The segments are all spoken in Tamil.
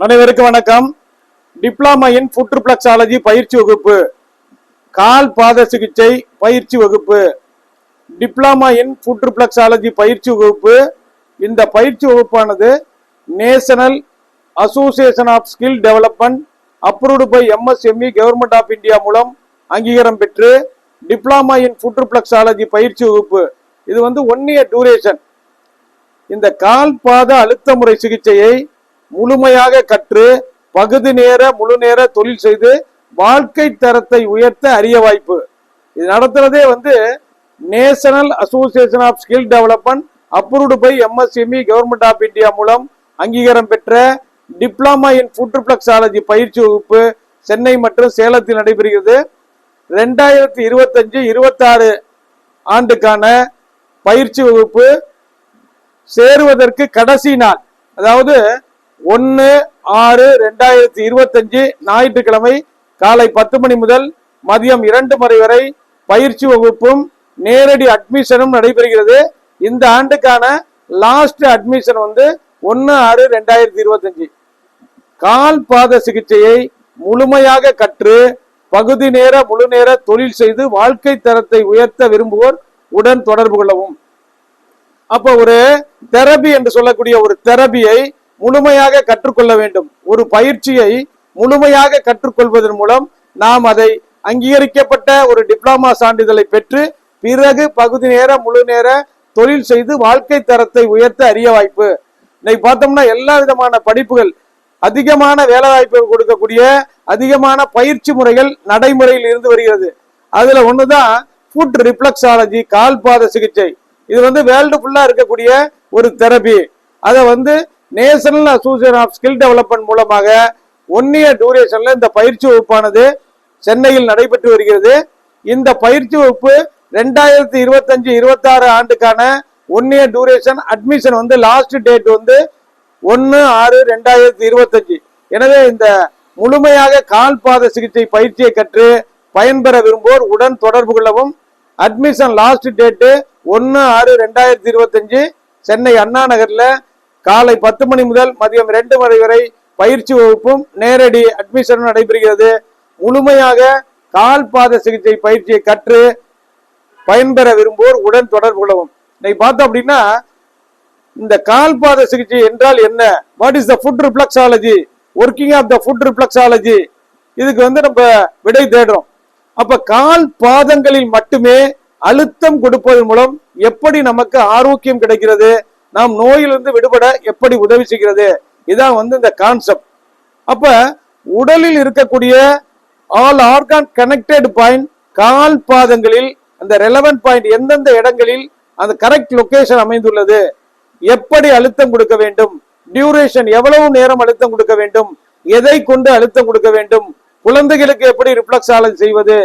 அனைவருக்கும் வணக்கம். டிப்ளமா இன் புற்றுப்ளக்ஸாலஜி பயிற்சி வகுப்பு. கால் பாத சிகிச்சை பயிற்சி வகுப்பு. டிப்ளமா இன் புற்றுப்ளக்ஸாலஜி பயிற்சி வகுப்பு. இந்த பயிற்சி வகுப்பானது national association of skill development approved by MSME government of India மூலம் அங்கீகாரம் பெற்று டிப்ளமா இன் புற்றுப்ளக்ஸாலஜி பயிற்சி வகுப்பு. இது வந்து ஒன் இயர் டூரேஷன் இந்த கால் பாத அழுத்த முறை சிகிச்சையை முழுமையாக கற்று பகுதி நேர முழு நேர தொழில் செய்து வாழ்க்கை தரத்தை உயர்த்த அரிய வாய்ப்பு. இது நடத்துறதே வந்து national association of skill development approved by MSME government of India மூலம் அங்கீகாரம் பெற்ற டிப்ளமா இன் புற்றுப்ளக்ஸாலஜி பயிற்சி வகுப்பு சென்னை மற்றும் சேலத்தில் நடைபெறுகிறது. ரெண்டாயிரத்தி இருபத்தஞ்சு இருபத்தாறு ஆண்டுக்கான பயிற்சி வகுப்பு சேருவதற்கு கடைசி நாள். அதாவது ஒன்று ஆறு ரெண்டாயிரத்தி இருபத்தஞ்சு ஞாயிற்றுக்கிழமை காலை பத்து மணி முதல் மதியம் இரண்டு மணி வரை பயிற்சி வகுப்பும் நேரடி அட்மிஷனும் நடைபெறுகிறது. இந்த ஆண்டுக்கான லாஸ்ட் அட்மிஷன் வந்து ஒன்று ஆறு ரெண்டாயிரத்தி இருபத்தஞ்சு. கால் பாத சிகிச்சையை முழுமையாக கற்று பகுதி நேர முழு நேர தொழில் செய்து வாழ்க்கை தரத்தை உயர்த்த விரும்புவோர் உடன் தொடர்பு கொள்ளவும். அப்ப ஒரு தெரபி என்று சொல்லக்கூடிய ஒரு தெரபியை முழுமையாக கற்றுக்கொள்ள வேண்டும். ஒரு பயிற்சியை முழுமையாக கற்றுக்கொள்வதன் மூலம் நாம் அதை அங்கீகரிக்கப்பட்ட ஒரு டிப்ளமா சான்றிதழை பெற்று பிறகு பகுதி நேர முழு நேர தொழில் செய்து வாழ்க்கை தரத்தை உயர்த்த அரிய வாய்ப்பு. இன்னைக்கு பார்த்தோம்னா எல்லா விதமான படிப்புகள் அதிகமான வேலை வாய்ப்புகள் கொடுக்கக்கூடிய அதிகமான பயிற்சி முறைகள் நடைமுறையில் இருந்து வருகிறது. அதுல ஒண்ணுதான் ஃபுட் ரிப்ளக்ஸாலஜி கால்பாத சிகிச்சை. இது வந்து வேர்ல்டு ஃபுல்லா இருக்கக்கூடிய ஒரு தெரபி அதை வந்து national association of skill development மூலமாக ஒன் இயர் டூரேஷன்ல இந்த பயிற்சி வகுப்பானது சென்னையில் நடைபெற்று வருகிறது. இந்த பயிற்சி வகுப்பு ரெண்டாயிரத்தி இருபத்தஞ்சு இருபத்தாறு ஆண்டுக்கான ஒன் இயர் டூரேஷன் அட்மிஷன் வந்து லாஸ்ட் டேட் வந்து ஒன்று ஆறு ரெண்டாயிரத்தி இருபத்தஞ்சு. எனவே இந்த முழுமையாக கால் பாத சிகிச்சை பயிற்சியை கற்று பயன்பெற விரும்புவோர் உடன் தொடர்பு கொள்ளவும். அட்மிஷன் லாஸ்ட் டேட்டு ஒன்று ஆறு ரெண்டாயிரத்தி இருபத்தஞ்சு சென்னை அண்ணா நகர்ல காலை பத்து மணி முதல் மதியம் ரெண்டு மணி வரை பயிற்சி வகுப்பும் நேரடி அட்மிஷனும் நடைபெறுகிறது. முழுமையாக கால் பாத சிகிச்சை பயிற்சியை கற்று பயன்பெற விரும்புவோர் உடன் தொடர்பு கொள்ளவும். இன்னைக்கு பார்த்தோம் அப்படின்னா இந்த கால் பாத சிகிச்சை என்றால் என்ன? What is the foot reflexology working of the foot reflexology இதுக்கு வந்து நம்ம விடை தேடுறோம். அப்ப கால் பாதங்களில் மட்டுமே அழுத்தம் கொடுப்பதன் மூலம் எப்படி நமக்கு ஆரோக்கியம் கிடைக்கிறது? நாம் நோயிலிருந்து விடுபட எப்படி உதவி செய்கிறது இதான் வந்து இந்த கான்செப்ட் அப்ப உடலில் இருக்கக்கூடிய ஆல் ஆர்கான் கனெக்டட் பாயிண்ட் கால் பாதங்களில் அந்த ரெலவென்ட் பாயிண்ட் எந்தெந்த இடங்களில் அந்த கரெக்ட் லொகேஷன் அமைந்துள்ளது? எப்படி அழுத்தம் கொடுக்க வேண்டும்? டியூரேஷன் எவ்வளவு நேரம் அழுத்தம் கொடுக்க வேண்டும்? எதை கொண்டு அழுத்தம் கொடுக்க வேண்டும்? குழந்தைகளுக்கு எப்படி ரிஃப்ளக்ஸாலஜி செய்வது?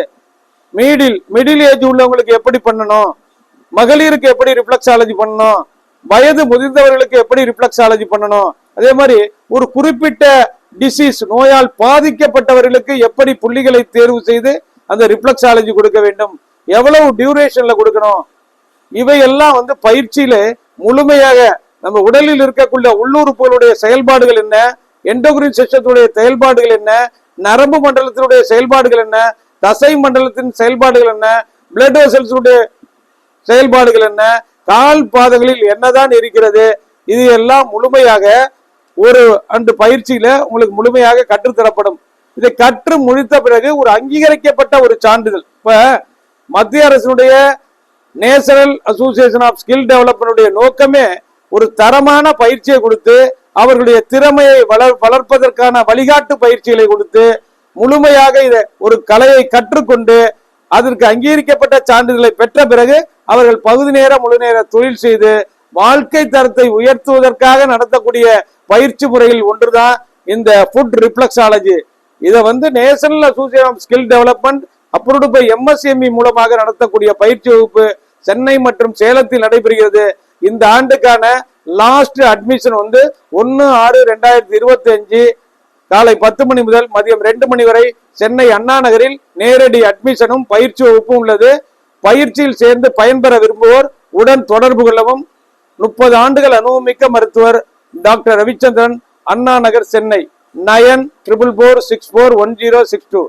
மீடில் மிடில் ஏஜ் உள்ளவங்களுக்கு எப்படி பண்ணணும்? மகளிருக்கு எப்படி ரிஃப்ளக்ஸாலஜி பண்ணணும்? வயது முதிர்ந்தவர்களுக்கு எப்படி ரிஃப்ளக்ஸாலஜி பண்ணணும்? அதே மாதிரி ஒரு குறிப்பிட்ட டிசீஸ் நோயால் பாதிக்கப்பட்டவர்களுக்கு எப்படி புள்ளிகளை தேர்வு செய்து அந்த ரிஃப்ளக்ஸாலஜி கொடுக்க வேண்டும்? எவ்வளவு டியூரேஷன்ல கொடுக்கணும்? இவையெல்லாம் வந்து பயிற்சியில முழுமையாக நம்ம உடலில் இருக்கக்கூடிய உள்ளுறுப்புகளுடைய செயல்பாடுகள் என்ன? எண்டோகிரின் சிஸ்டத்துடைய செயல்பாடுகள் என்ன? நரம்பு மண்டலத்தினுடைய செயல்பாடுகள் என்ன? தசை மண்டலத்தின் செயல்பாடுகள் என்ன? பிளட் வெசல்ஸுடைய செயல்பாடுகள் என்ன? கால் பாதங்களில் என்னதான் இருக்கிறது இது எல்லாம் முழுமையாக ஒரு அன்று பயிற்சியில உங்களுக்கு முழுமையாக கற்றுத்தரப்படும் இதை கற்று முடித்த பிறகு ஒரு அங்கீகரிக்கப்பட்ட ஒரு சான்றிதழ். இப்ப மத்திய அரசினுடைய நேஷனல் அசோசியேஷன் ஆஃப் ஸ்கில் டெவலப்மெண்டுடைய நோக்கமே ஒரு தரமான பயிற்சியை கொடுத்து அவர்களுடைய திறமையை வளர் வளர்ப்பதற்கான வழிகாட்டு பயிற்சிகளை கொடுத்து முழுமையாக இதை ஒரு கலையை கற்றுக்கொண்டு அதற்கு அங்கீகரிக்கப்பட்ட சான்றிதழை பெற்ற பிறகு அவர்கள் பகுதி நேர முழு நேர தொழில் செய்து வாழ்க்கை தரத்தை உயர்த்துவதற்காக நடத்தக்கூடிய பயிற்சி முறையில் ஒன்றுதான் இந்த ஃபுட் ரிப்ளக்ஸாலஜி இதை வந்து national association of skill development approved by MSME மூலமாக நடத்தக்கூடிய பயிற்சி வகுப்பு சென்னை மற்றும் சேலத்தில் நடைபெறுகிறது. இந்த ஆண்டுக்கான லாஸ்ட் அட்மிஷன் வந்து ஒன்று ஆறு ரெண்டாயிரத்தி இருபத்தி அஞ்சு காலை பத்து மணி முதல் மதியம் ரெண்டு மணி வரை சென்னை அண்ணா நகரில் நேரடி அட்மிஷனும் பயிற்சி வகுப்பும் உள்ளது. பயிற்சியில் சேர்ந்து பயன்பெற விரும்புவோர் உடன் தொடர்பு கொள்ளவும். முப்பது ஆண்டுகள் அனுபவமிக்க மருத்துவர் doctor Ravichandran Anna Nagar Chennai. Nine triple four six four one zero six two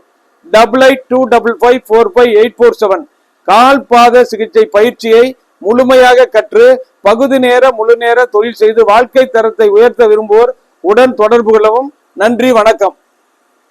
double eight two double five four five eight four seven கால் பாத சிகிச்சை பயிற்சியை முழுமையாக கற்று பகுதி நேர முழு நேர தொழில் செய்து வாழ்க்கை தரத்தை உயர்த்த விரும்புவோர் உடன் தொடர்பு கொள்ளவும். நன்றி வணக்கம்.